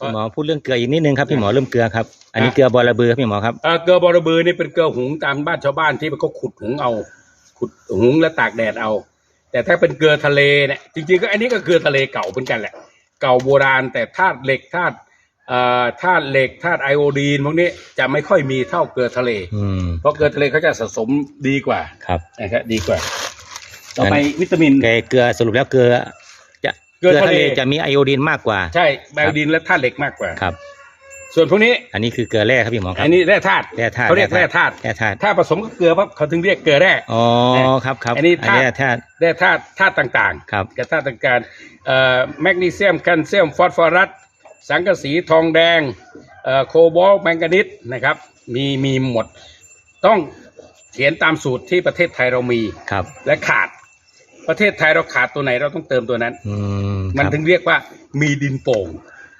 พี่หมอพูดเรื่องเกลืออีกนิดนึงครับพี่หมอเริ่มเกลือครับอันนี้อะเกลือบอระเบือครับพี่หมอครับเอ่อเกลือบอระบือนี่เป็นเกลือหุงตามบ้านชาวบ้านที่เขาขุดหุงเอา ขุดหุงแล้วตากแดดเอา แต่ถ้าเป็นเกลือทะเลเนี่ยจริงๆก็อันนี้ก็เกลือทะเลเก่าเหมือนกันแหละ เก่าโบราณแต่ธาตุเหล็กธาตุเอ่อธาตุเหล็กธาตุไอโอดีนพวกนี้จะไม่ค่อยมีเท่าเกลือทะเลอืมเพราะเกลือทะเลเขาจะสะสมดีกว่าครับนะครับดีกว่า ต่อไปวิตามินแกเกลือสรุปแล้วเกลือ จะเกลือทะเลจะมีไอโอดีนมากกว่า ใช่ไบโอดีนและธาตุเหล็กมากกว่า ครับ ส่วนพวกนี้ อันนี้คือเกลือแร่ครับพี่หมอครับ อันนี้แร่ธาตุแร่ธาตุเขาเรียกแร่ธาตุแร่ธาตุถ้าผสมกับเกลือปั๊บเขาถึงเรียกเกลือแร่ อ๋อครับครับอันนี้ธาตุ แร่ธาตุ แร่ธาตุธาตุต่างๆครับกับธาตุต่างๆเอ่อแมกนีเซียมแคลเซียมฟอสฟอรัสสังกะสีทองแดงเอ่อโคบอลต์แมงกานิสนะครับ มีมีหมด ต้องเขียนตามสูตรที่ประเทศไทยเรามี ครับ และขาด ประเทศไทยเราขาดตัวไหนเราต้องเติมตัวนั้น อืมมันครับ ถึงเรียกว่ามีดินโป่ง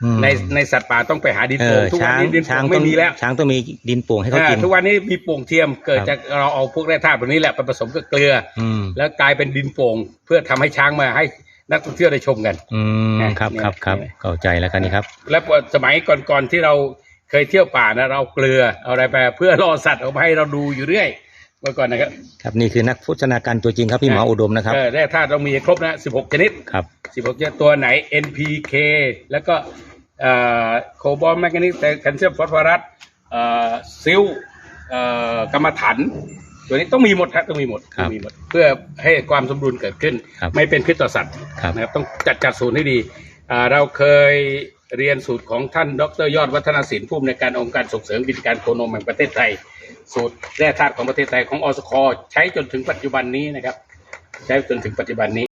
อืมในในสัตว์ป่าต้องไปหาดินเอโป่งอทุกวัช้านงนี้ดินช้าโป่งงไม่มีแล้วช้างต้องมีดินโป่งให้เขากิน อ่าทุกวันนี้มีโป่งเทียมเกิดครับ จากเราเอาพวกแร่ธาตุแบบนี้แหละไปผสมกับเกลือ อืมแล้วกลายเป็นดินโป่งเพื่อทำให้ช้างมาให้นักท่องเที่ยวได้ชมกัน อืมเนี่ยครับเนี่ยครับครับเนี่ยเข้าใจแล้วครับนี่ครับ และสมัยก่อนๆที่เราเคยเที่ยวป่านะเราเอาเกลือเอาอะไรไปเพื่อล่อสัตว์ออกมาให้เราดูอยู่เรื่อย เมื่อก่อนนะครับครับนี่คือนักโภชนาการตัวจริงครับพี่หมออุดมนะครับเออแร่ธาตุเรามีครบนะ16ชนิดครับ16ชนิดตัวไหน NPK แล้วก็โคบอลแมกนีสแคลเซียมฟอสฟอรัสเอ่อซิลเอ่อกรรมฐานตัวนี้ต้องมีหมดครับต้องมีหมดครับต้องมีหมด เพื่อให้ความสมดุลเกิดขึ้นครับไม่เป็นพิษต่อสัตว์ครับนะครับต้องจัดจัดสูตรให้ดีอ่าเราเคย เรียนสูตรของท่านดรยอดวัฒนศิลป์ผู้อำนวยการองค์การส่งเสริมกิจการโคนมแห่งประเทศไทย สูตรแร่ธาตุของประเทศไทยของอสคใช้จนถึงปัจจุบันนี้นะครับ ใช้จนถึงปัจจุบันนี้